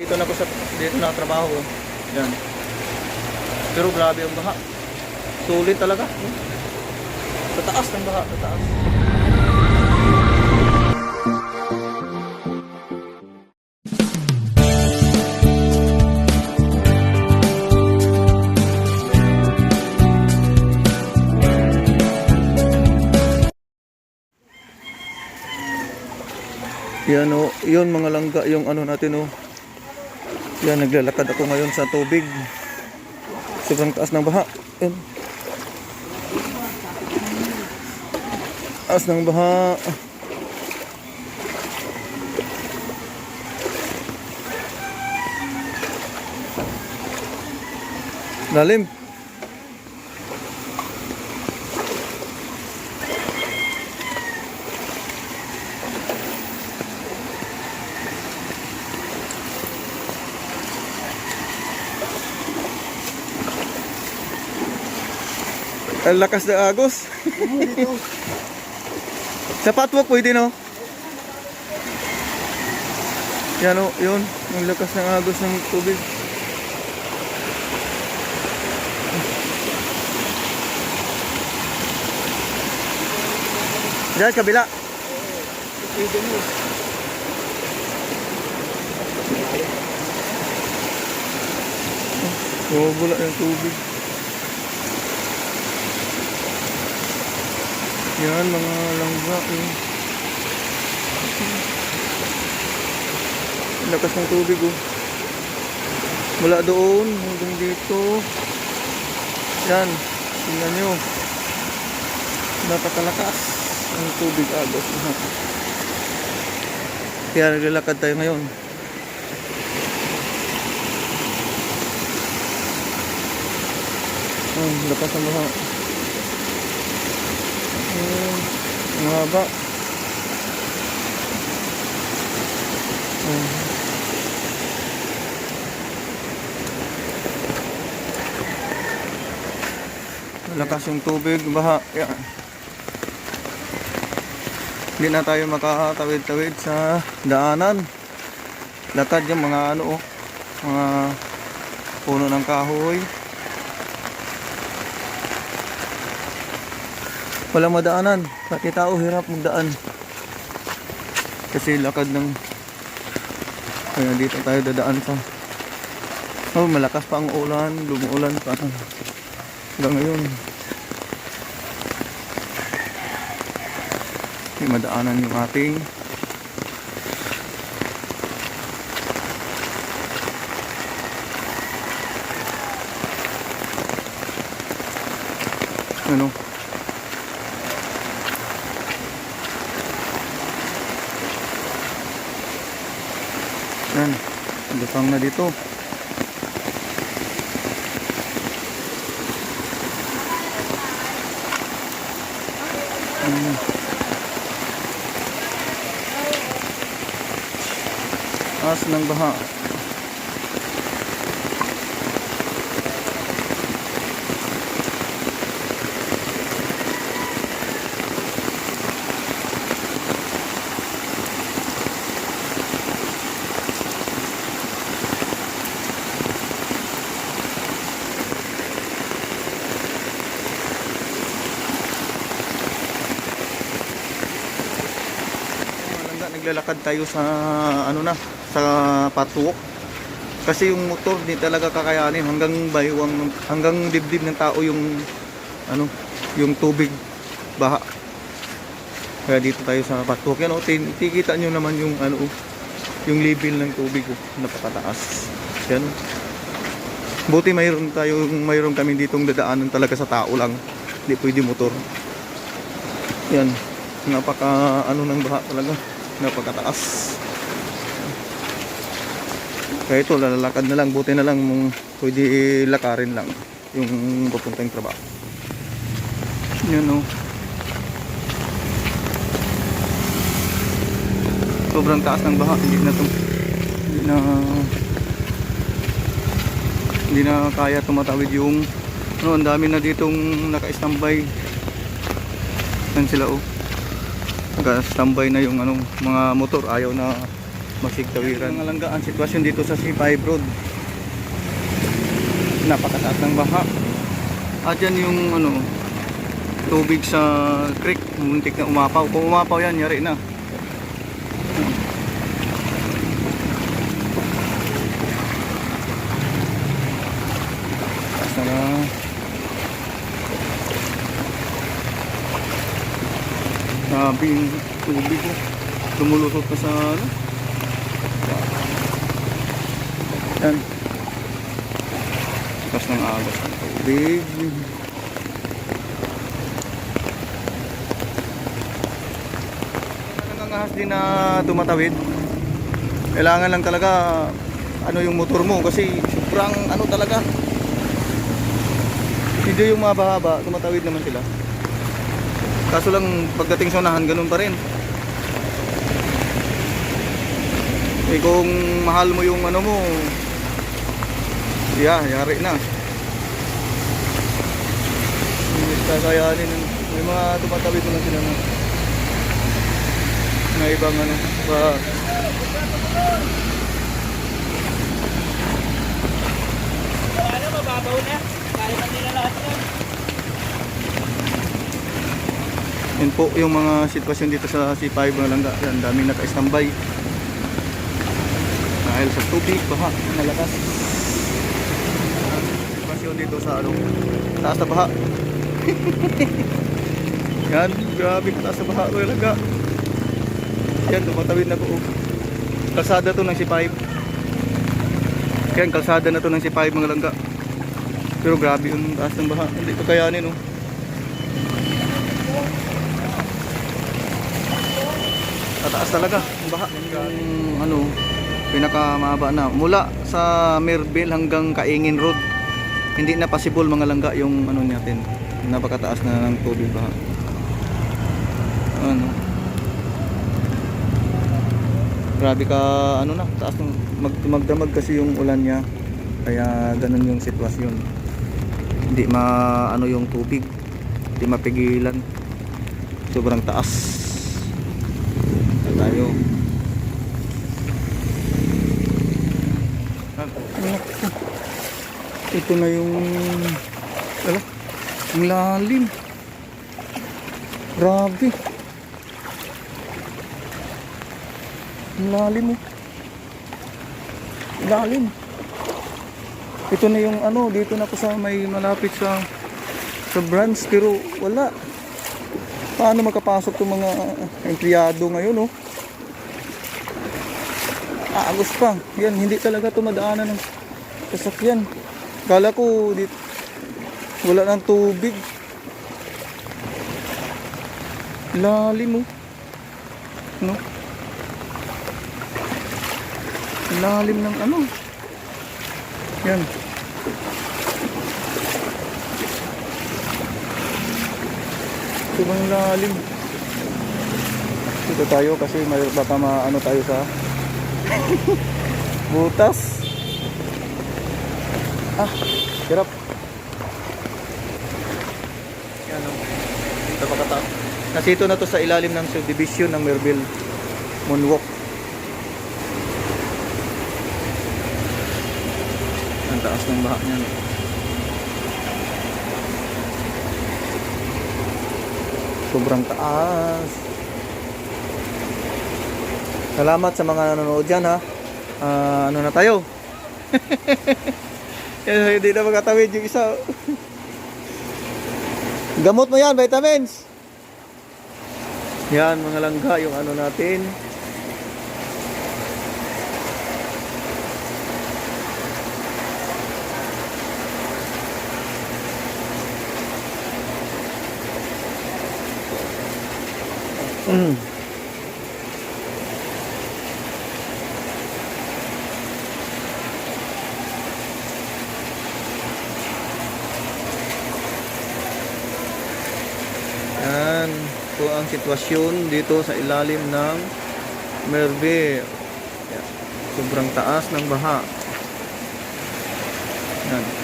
Dito na ako sa dito na trabaho. oh. Yan. Pero grabe ang baha. Sulit talaga. Sa taas ng baha, sa taas. Yan o, yun mga langga, yung ano natin o. Yan, naglalakad ako ngayon sa tubig. Sobrang taas ng baha. Yan. Taas ng baha. Lalim. Ang lakas ng agos. Sa patwalk pwede no? Yan o, yun. Ang lakas ng agos ng tubig. Diyan, kabila. Bumubula yung tubig. Yan, mga langga. Eh. Lakas ng tubig oh. Mula doon hanggang dito. Yan. Tingnan nyo. Napakalakas ang tubig agos. Kaya naglalakad tayo ngayon. Oh, lakas ang baha. Hmm, ang haba. Hmm. Malakas yung tubig, baha. Yan. Hindi na tayo makakatawid-tawid sa daanan. Lakad yung mga ano oh, mga puno ng kahoy. Walang madaanan. Pati tao hirap magdaan. Kasi lakad ng kaya dito tayo dadaan sa Oh, malakas pa ang ulan, lumuulan pa. Hanggang ngayon. May madaanan yung ating ano Yan. Lutang na dito. Mm. As ng baha. Malangga, naglalakad tayo sa ano na sa patwalk kasi yung motor di talaga kakayanin. Hanggang baywang hanggang dibdib ng tao yung ano yung tubig baha. Kaya dito tayo sa patwalk yan o tin- tikita nyo naman yung ano oh, yung level ng tubig oh, napakataas. Yan. Buti mayroon tayo mayroon kami ditong dadaanan talaga sa tao lang. Hindi pwede motor. Yan. Napaka ano ng baha talaga napakataas. Kaya ito lalakad na lang. Buti na lang mong pwede lakarin lang yung papuntang trabaho. Yun o sobrang taas ng baha. Hindi na to hindi na hindi na kaya tumatawid yung ano, ang dami na ditong naka-standby. Yan sila oh naka-standby na yung ano, mga motor ayaw na Masigtawiran. Mga langga ang sitwasyon dito sa C5 Road. Napakataas ng baha. At yan yung ano, tubig sa creek. Muntik na umapaw. Kung umapaw yan, yari na. Taas na na. Grabe yung tubig ko. Lumulusot pa sa ano. Yan. Tapos ng agos ng tubig. Nangangahas din na tumatawid. Kailangan lang talaga ano yung motor mo kasi sobrang ano talaga. Hindi yung mababa, tumatawid naman sila. Kaso lang pagdating sa unahan ganun pa rin. Eh kung mahal mo yung ano mo, yeah, yari na. Hindi kakayanin. May mga tumatawid mo lang sila na. Mga ibang ano, ba, Ano, mababaw na. Kaya na nila lahat yan. Yan po yung mga sitwasyon dito sa C5 mga langga. Yan, daming naka-standby. Dahil sa tubig, baha, malakas. Sitwasyon dito sa ano, taas na baha. Yan, grabe taas na baha mga langga. Yan, tumatawid na po. Kalsada to ng C5. Yan, kalsada na to ng C5 mga langga. Pero grabe yung taas ng baha. Hindi ko kayanin oh. Tataas talaga ang baha. Yung ano, pinakamahaba na. Mula sa Merville hanggang Kaingin Road. Hindi na possible mga langga yung ano natin. Napakataas na ng tubig baha. Ano. Grabe ka ano na, taas ng mag, magdamag kasi yung ulan niya. Kaya ganun yung sitwasyon. Hindi ma ano yung tubig. Hindi mapigilan. Sobrang taas tayo. Ito na yung ala, ang lalim. Grabe. Ang lalim. Ang Lalim. Ito na yung ano, dito na po sa may malapit sa sa branch pero wala. Paano makapasok itong mga empleyado ngayon, oh? Aagos pa. Yan, hindi talaga tumadaanan ng sasakyan. Kala ko, dit, wala ng tubig. Lalim, oh. No? Lalim ng ano. Yan. Sobrang lalim. Dito tayo kasi may baka maano tayo sa butas. Ah, hirap. Yan o. Dito pa kata. Kasi ito na to sa ilalim ng subdivision ng Merville Moonwalk. Ang taas ng baha niyan. Sobrang taas. Salamat sa mga nanonood dyan ha. Ah, ano na tayo? Hindi na magkatawid yung isa. Gamot mo yan, vitamins. Yan, mga langga, yung ano natin. Mm. Sitwasyon dito sa ilalim ng Merve. Sobrang taas ng baha. Yan.